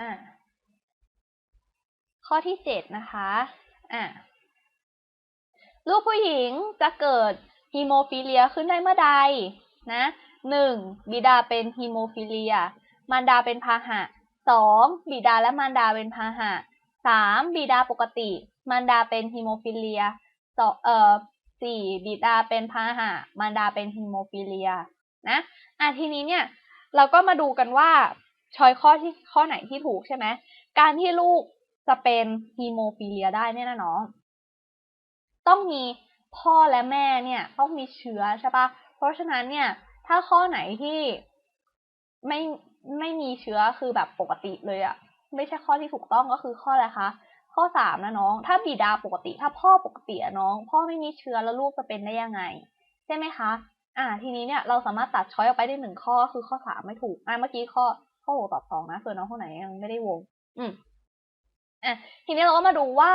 อ่าข้อที่เจ็ดนะคะอ่าลูกผู้หญิงจะเกิดฮีโมฟิเลียขึ้นได้เมื่อใดนะหนึ่งบิดาเป็นฮีโมฟิเลีย มารดาเป็นพาหะสองบิดาและมารดาเป็นพาหะสามบิดาปกติ มารดาเป็นฮีโมฟิเลียสองเอ่อสี่บิดาเป็นพาหะมารดาเป็นฮีโมฟิเลียนะอะทีนี้เนี่ยเราก็มาดูกันว่า ชอยข้อที่ข้อไหนที่ถูกใช่ไหมการที่ลูกจะเป็นฮีโมฟิเลียได้เนี่ยนะน้อง ต้องมีพ่อและแม่เนี่ยต้องมีเชื้อใช่ปะเพราะฉะนั้นเนี่ย ถ้าข้อไหนที่ไม่ไม่มีเชื้อคือแบบปกติเลยอะไม่ใช่ข้อที่ถูกต้องก็คือข้ออะไรคะข้อสามนะน้อง ถ้าบิดาปกติ ถ้าพ่อปกติอะน้อง พ่อไม่มีเชื้อแล้วลูกจะเป็นได้ยังไง ใช่ไหมคะ อ่า ทีนี้เนี่ยเราสามารถตัดช้อยออกไปได้หนึ่งข้อคือข้อสามไม่ถูกอ่าเมื่อกี้ข้อ ข้อหกตอบสองนะส่วนน้องคนไหนยังไม่ได้วง อืมอะทีนี้เราก็มาดูว่า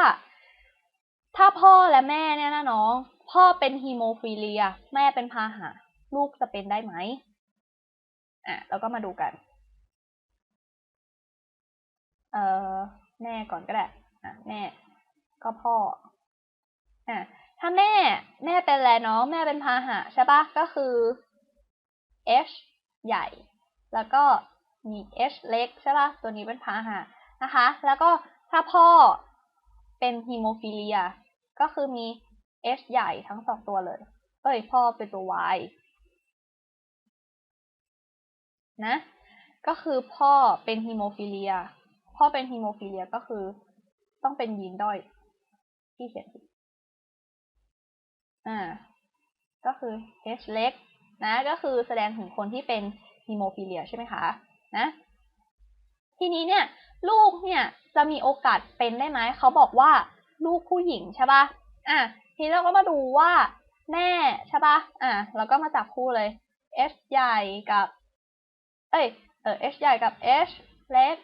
ถ้าพ่อและแม่เนี่ยนะน้อง พ่อเป็นฮีโมฟิเลีย แม่เป็นพาหะ ลูกจะเป็นได้ไหมอะเราก็มาดูกัน เอ่อแม่ก่อนก็ได้อะแม่ ก็พ่ออะถ้าแม่แม่เป็นอะไรน้อง แม่เป็นพาหะใช่ปะก็คือ H ใหญ่ แล้วก็ มี H เล็กใช่ปะตัวนี้เป็นพาหะนะคะ แล้วก็ถ้าพ่อเป็นฮีโมฟิเลีย ก็คือมี H ใหญ่ทั้งสองตัวเลย เอ้ย พ่อเป็นตัว Y นะ ก็คือพ่อเป็นฮีโมฟิเลีย พ่อเป็นฮีโมฟิเลียก็คือ ต้องเป็นยีนด้อยที่เขียนผิดอ่า ก็คือ H เล็กนะ ก็คือแสดงถึงคนที่เป็นฮีโมฟิเลียใช่ไหมคะ นะ ทีนี้เนี่ย ลูกเนี่ยจะมีโอกาสเป็นได้ไหม เขาบอกว่าลูกผู้หญิงใช่ปะอะ ทีนี้เราก็มาดูว่า แม่ใช่ปะอะ เราก็มาจับคู่เลย H ใหญ่กับ เอ้ย เออ H ใหญ่กับ H เล็ก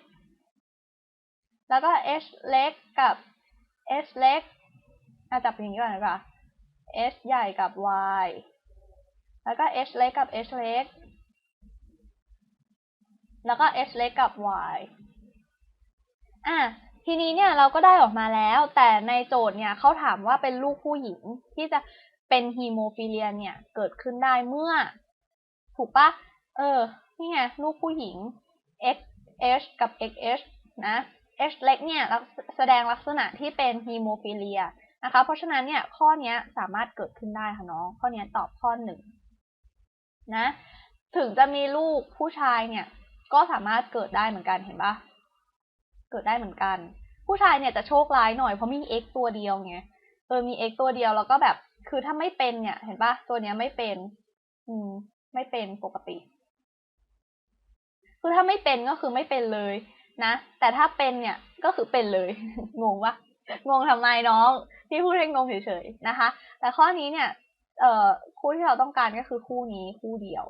แล้วก็ H เล็กกับ H เล็กอะจับอย่างนี้ก่อนดีกว่า H ใหญ่กับ Y แล้วก็ H เล็กกับ H เล็ก แล้วก็ H เล็กกับ Y อะทีนี้เนี่ยเราก็ได้ออกมาแล้ว แต่ในโจทย์เนี่ยเขาถามว่าเป็นลูกผู้หญิงที่จะเป็นฮีโมฟิเลียเนี่ยเกิดขึ้นได้เมื่อ ถูกปะเออ นี่ไงลูกผู้หญิง XH กับ XH นะ H เล็กเนี่ยแสดงลักษณะที่เป็นฮีโมฟิเลียนะคะ เพราะฉะนั้นเนี่ยข้อนี้สามารถเกิดขึ้นได้ค่ะน้อง ข้อนี้ตอบข้อหนึ่งนะ ถึงจะมีลูกผู้ชายเนี่ย ก็สามารถเกิดได้เหมือนกันเห็นปะเกิดได้เหมือนกัน ผู้ชายเนี่ยจะโชคร้ายหน่อยเพราะมี x ตัวเดียวไงเออมี x ตัวเดียวแล้วก็แบบ คือถ้าไม่เป็นเนี่ย เห็นปะตัวเนี้ยไม่เป็น อืม ไม่เป็นปกติ คือถ้าไม่เป็นก็คือไม่เป็นเลยนะแต่ถ้าเป็นเนี่ยก็คือเป็นเลย งงปะงงทำไมน้องพี่พูดให้งงเฉยๆนะคะ แต่ข้อนี้เนี่ย เอ่อคู่ที่เราต้องการก็คือคู่นี้คู่เดียว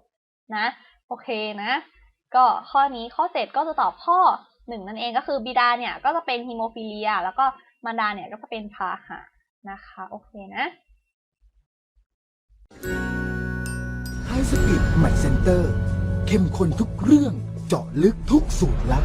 นะ โอเคนะ ก็ข้อนี้ข้อเจ็ดก็จะตอบข้อหนึ่งนั่นเองก็คือบิดาเนี่ยก็จะเป็นฮีโมฟิเลีย แล้วก็มารดาเนี่ยก็จะเป็นพาหะนะคะ โอเคนะไฮสปีดใหม่เซ็นเตอร์ เข้มข้นทุกเรื่องเจาะลึกทุกสูตรลับ